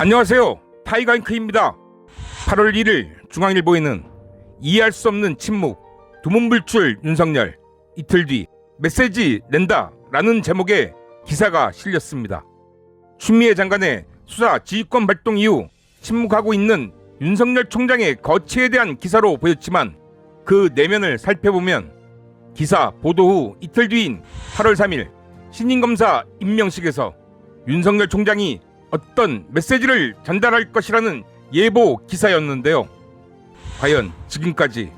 안녕하세요. 타이거잉크입니다. 8월 1일 중앙일보에는 이해할 수 없는 침묵, 두문불출 윤석열, 이틀 뒤 메시지 낸다 라는 제목의 기사가 실렸습니다. 추미애 장관의 수사 지휘권 발동 이후 침묵하고 있는 윤석열 총장의 거취에 대한 기사로 보였지만 그 내면을 살펴보면 기사 보도 후 이틀 뒤인 8월 3일 신임검사 임명식에서 윤석열 총장이 어떤 메시지를 전달할 것이라는 예보 기사였는데요. 과연 지금까지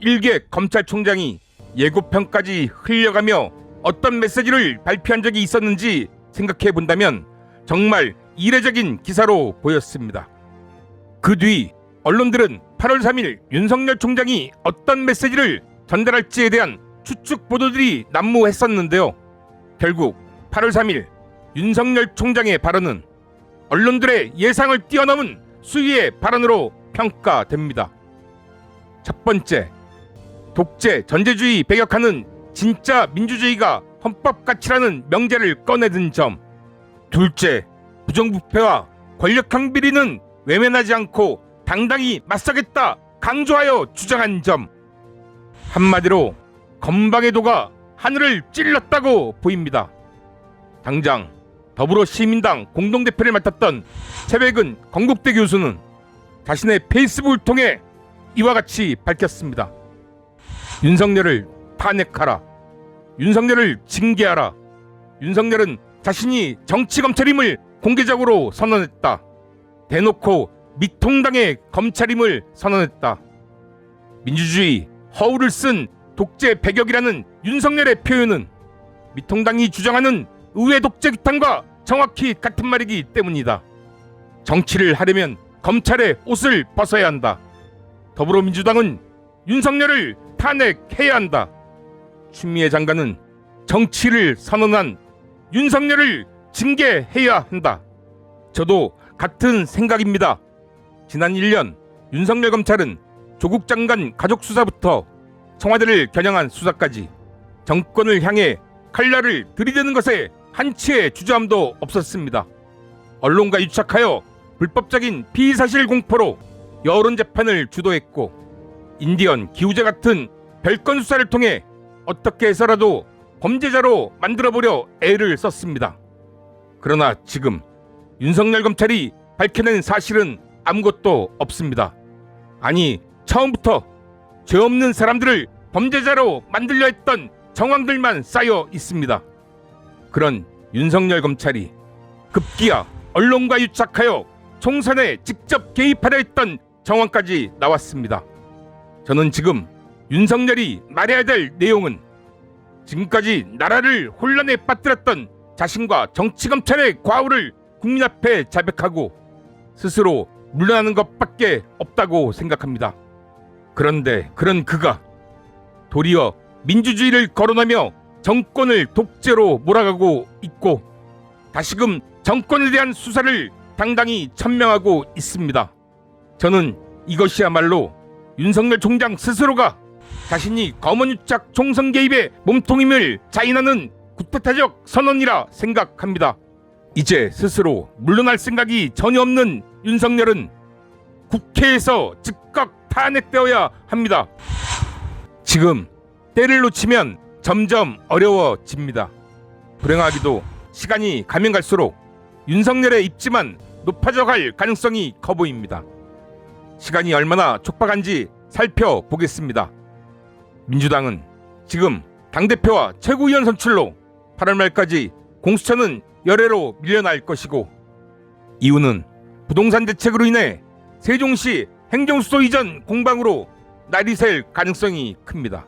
일개 검찰총장이 예고편까지 흘려가며 어떤 메시지를 발표한 적이 있었는지 생각해 본다면 정말 이례적인 기사로 보였습니다. 그 뒤 언론들은 8월 3일 윤석열 총장이 어떤 메시지를 전달할지에 대한 추측 보도들이 난무했었는데요. 결국 8월 3일 윤석열 총장의 발언은 언론들의 예상을 뛰어넘은 수위의 발언으로 평가됩니다. 첫 번째, 독재 전제주의 배격하는 진짜 민주주의가 헌법 가치라는 명제를 꺼내든 점. 둘째, 부정부패와 권력형 비리는 외면하지 않고 당당히 맞서겠다 강조하여 주장한 점. 한마디로 건방의 도가 하늘을 찔렀다고 보입니다. 당장 더불어 시민당 공동대표를 맡았던 최백은 건국대 교수는 자신의 페이스북을 통해 이와 같이 밝혔습니다. 윤석열을 탄핵하라. 윤석열을 징계하라. 윤석열은 자신이 정치 검찰임을 공개적으로 선언했다. 대놓고 미통당의 검찰임을 선언했다. 민주주의 허울을 쓴 독재 배격이라는 윤석열의 표현은 미통당이 주장하는 의회 독재 규탄과 정확히 같은 말이기 때문이다. 정치를 하려면 검찰의 옷을 벗어야 한다. 더불어민주당은 윤석열을 탄핵해야 한다. 추미애 장관은 정치를 선언한 윤석열을 징계해야 한다. 저도 같은 생각입니다. 지난 1년 윤석열 검찰은 조국 장관 가족 수사부터 청와대를 겨냥한 수사까지 정권을 향해 칼날을 들이대는 것에 한치의 주저함도 없었습니다. 언론과 유착하여 불법적인 피의사실 공포로 여론 재판을 주도했고 인디언 기우제 같은 별건 수사를 통해 어떻게 해서라도 범죄자로 만들어보려 애를 썼습니다. 그러나 지금 윤석열 검찰이 밝혀낸 사실은 아무것도 없습니다. 아니 처음부터 죄 없는 사람들을 범죄자로 만들려 했던 정황들만 쌓여 있습니다. 그런 윤석열 검찰이 급기야 언론과 유착하여 총선에 직접 개입하려 했던 정황까지 나왔습니다. 저는 지금 윤석열이 말해야 될 내용은 지금까지 나라를 혼란에 빠뜨렸던 자신과 정치 검찰의 과오를 국민 앞에 자백하고 스스로 물러나는 것밖에 없다고 생각합니다. 그런데 그런 그가 도리어 민주주의를 거론하며 정권을 독재로 몰아가고 있고 다시금 정권에 대한 수사를 당당히 천명하고 있습니다. 저는 이것이야말로 윤석열 총장 스스로가 자신이 검언유착 총선 개입의 몸통임을 자인하는 구태타적 선언이라 생각합니다. 이제 스스로 물러날 생각이 전혀 없는 윤석열은 국회에서 즉각 탄핵되어야 합니다. 지금 때를 놓치면 점점 어려워집니다. 불행하기도 시간이 가면 갈수록 윤석열의 입지만 높아져 갈 가능성이 커 보입니다. 시간이 얼마나 촉박한지 살펴보겠습니다. 민주당은 지금 당대표와 최고위원 선출로 8월 말까지 공수처는 열애로 밀려날 것이고 이유는 부동산 대책으로 인해 세종시 행정수도 이전 공방으로 날이 샐 가능성이 큽니다.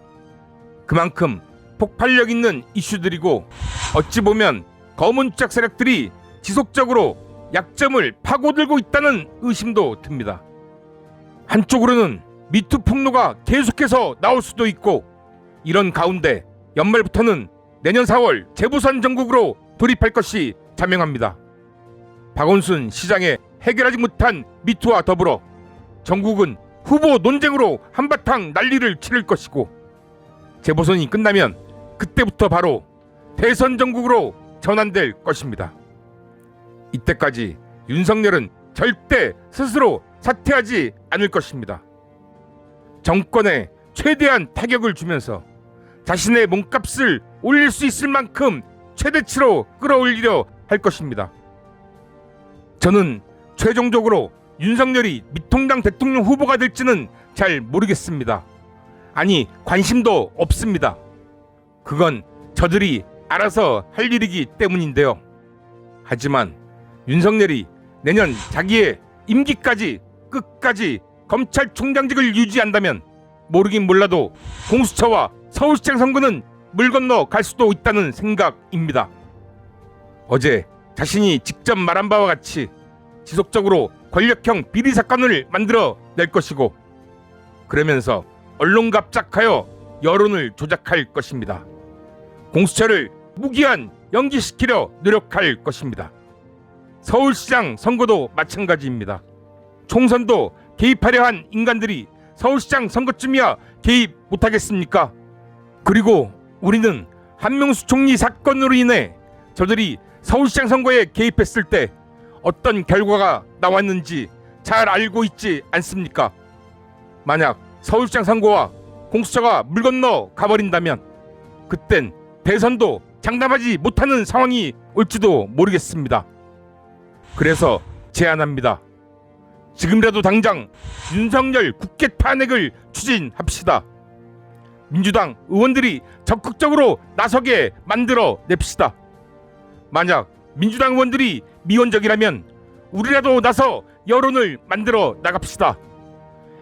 그만큼 폭발력 있는 이슈들이고 어찌 보면 검은 짝 세력들이 지속적으로 약점을 파고들고 있다는 의심도 듭니다. 한쪽으로는 미투 폭로가 계속해서 나올 수도 있고 이런 가운데 연말부터는 내년 4월 재부선 전국으로 돌입할 것이 자명합니다. 박원순 시장의 해결하지 못한 미투와 더불어 전국은 후보 논쟁으로 한바탕 난리를 치를 것이고 재보선이 끝나면 그때부터 바로 대선 전국으로 전환될 것입니다. 이때까지 윤석열은 절대 스스로 사퇴하지 않을 것입니다. 정권에 최대한 타격을 주면서 자신의 몸값을 올릴 수 있을 만큼 최대치로 끌어올리려 할 것입니다. 저는 최종적으로 윤석열이 미통당 대통령 후보가 될지는 잘 모르겠습니다. 아니, 관심도 없습니다. 그건 저들이 알아서 할 일이기 때문인데요. 하지만 윤석열이 내년 자기의 임기까지 끝까지 검찰총장직을 유지한다면 모르긴 몰라도 공수처와 서울시장 선거는 물 건너 갈 수도 있다는 생각입니다. 어제 자신이 직접 말한 바와 같이 지속적으로 권력형 비리 사건을 만들어 낼 것이고 그러면서 언론 갑작하여 여론을 조작할 것입니다. 공수처를 무기한 연기시키려 노력할 것입니다. 서울시장 선거도 마찬가지입니다. 총선도 개입하려 한 인간들이 서울시장 선거쯤이야 개입 못하겠습니까? 그리고 우리는 한명수 총리 사건으로 인해 저들이 서울시장 선거에 개입했을 때 어떤 결과가 나왔는지 잘 알고 있지 않습니까? 만약 서울시장 선거와 공수처가 물 건너 가버린다면 그땐 대선도 장담하지 못하는 상황이 올지도 모르겠습니다. 그래서 제안합니다. 지금이라도 당장 윤석열 국회 탄핵을 추진합시다. 민주당 의원들이 적극적으로 나서게 만들어 냅시다. 만약 민주당 의원들이 미온적이라면 우리라도 나서 여론을 만들어 나갑시다.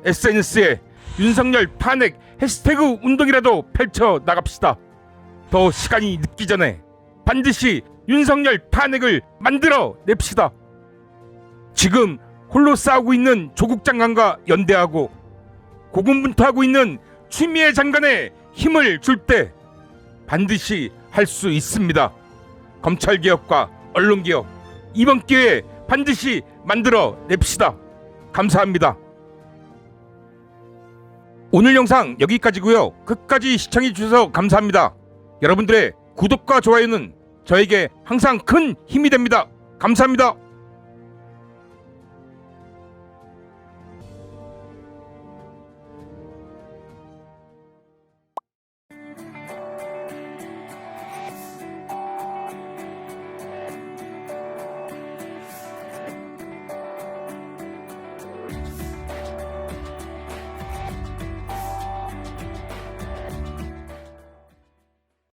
SNS에 윤석열 탄핵 해시태그 운동이라도 펼쳐 나갑시다. 더 시간이 늦기 전에 반드시 윤석열 탄핵을 만들어 냅시다. 지금 홀로 싸우고 있는 조국 장관과 연대하고 고군분투하고 있는 추미애 장관에 힘을 줄 때 반드시 할 수 있습니다. 검찰 개혁과 언론 개혁 이번 기회에 반드시 만들어 냅시다. 감사합니다. 오늘 영상 여기까지고요. 끝까지 시청해 주셔서 감사합니다. 여러분들의 구독과 좋아요는 저에게 항상 큰 힘이 됩니다. 감사합니다.